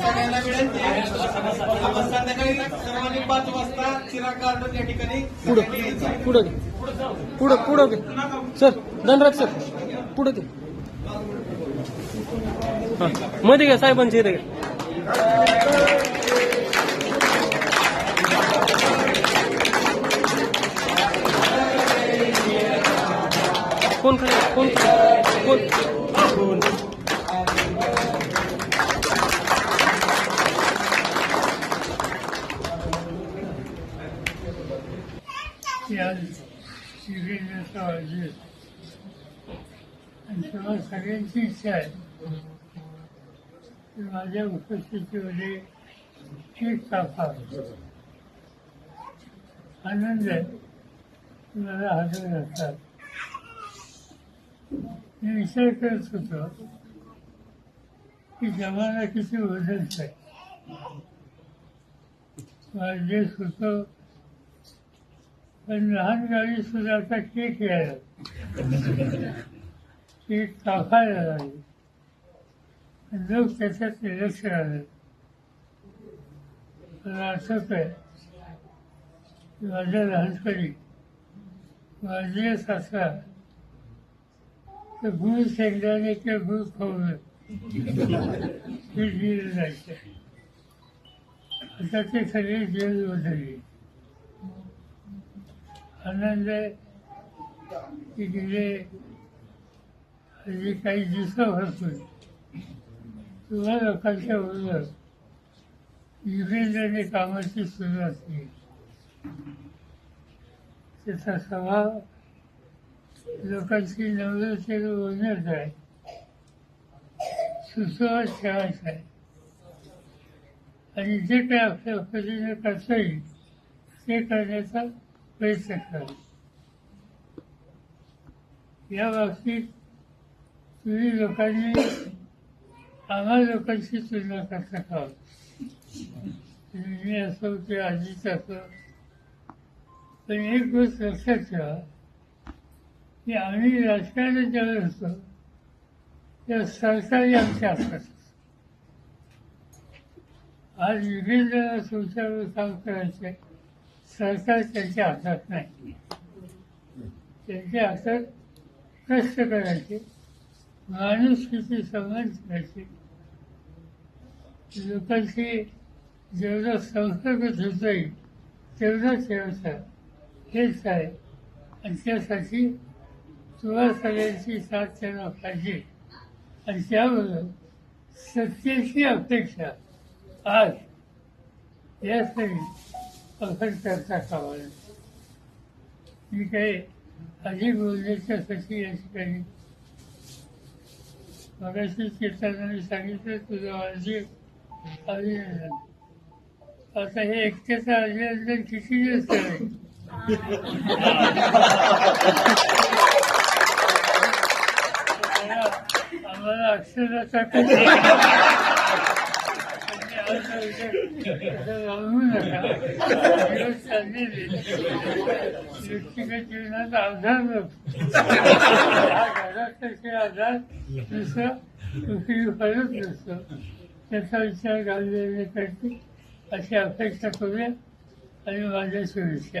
सगळ्यांना विनंती आपण संध्याकाळी सर्वांनी पाच वाजता चिराग गार्डन या ठिकाणी पुढं पुढं पुढं पुढं सर धनराज सर पुढं ते मध्ये घ्या साहेबांची इथे घ्या कोण खाली कोण कोण या आणि तेव्हा सगळ्यांची इच्छा आहे माझ्या उपस्थितीमध्ये ठीक कापावा आनंद आहे मला हजर असतात मी विचार करत होतो की जमाना किती बदलत आहे माझे जे सुचव पण लहान झाली सुद्धा आता केक यायला केक टाकायला लागले लोक त्याच्यात लक्ष आले मला आठवत आहे. की माझ्या लहानपणी माझे सासरा तर गुळ शेंगदाणे किंवा गुळ खाऊन पीठ दिलं जायचं. आता ते सगळे जेल बदलले आनंद आहे. की गेले हल्ली काही दिवसापासून तुम्हा लोकांच्या बरोबर युगेंद्रने कामाची सुरुवात केली. त्याचा स्वभाव लोकांची नवरचे बोलण्यात आहे. सुसंवाद ठेवायचा आहे. आणि जे काही आपल्या पद्धतीने करता येईल ते करण्याचा प्रयत्न करावा या बाबतीत तुम्ही लोकांनी आम्हा लोकांशी तुलना करता का? मी असो किंवा आजीच असो पण एक गोष्ट लक्षात ठेवा की आम्ही राजकारणात ज्यावेळेस होतो त्या सरकारी आमच्या हातात आज विविध तुमच्यावर काम करायचे सरकार त्यांच्या हातात नाही. त्यांच्या हातात कष्ट करायचे माणूस किती संबंध करायचे. लोकांशी जेवढा संसर्ग ठेवता येईल तेवढं ठेवायचा हेच आहे. आणि त्यासाठी तुला सगळ्यांची साथ त्यांना पाहिजे. आणि त्याबरोबर सत्तेची अपेक्षा आज यासाठी अखंड चर्चा करावी मी काही अधिक बोलण्याच्यासाठी या ठिकाणी मगाशी कीर्तनाने सांगितलं तुझं अधिक अभिनंदन. आता हे एकट्याचं अभिनंदन किती दिवस करायचं आम्हाला अक्षराचा राहू नका दिवस चाललेले व्यक्तिगत जीवनात आधार नसतो हा घरासारखे आधार दुसरं दुसरी फरक नसतो त्याचा विचार घाललेले करते अशी अपेक्षा करूया आणि माझ्या शुभेच्छा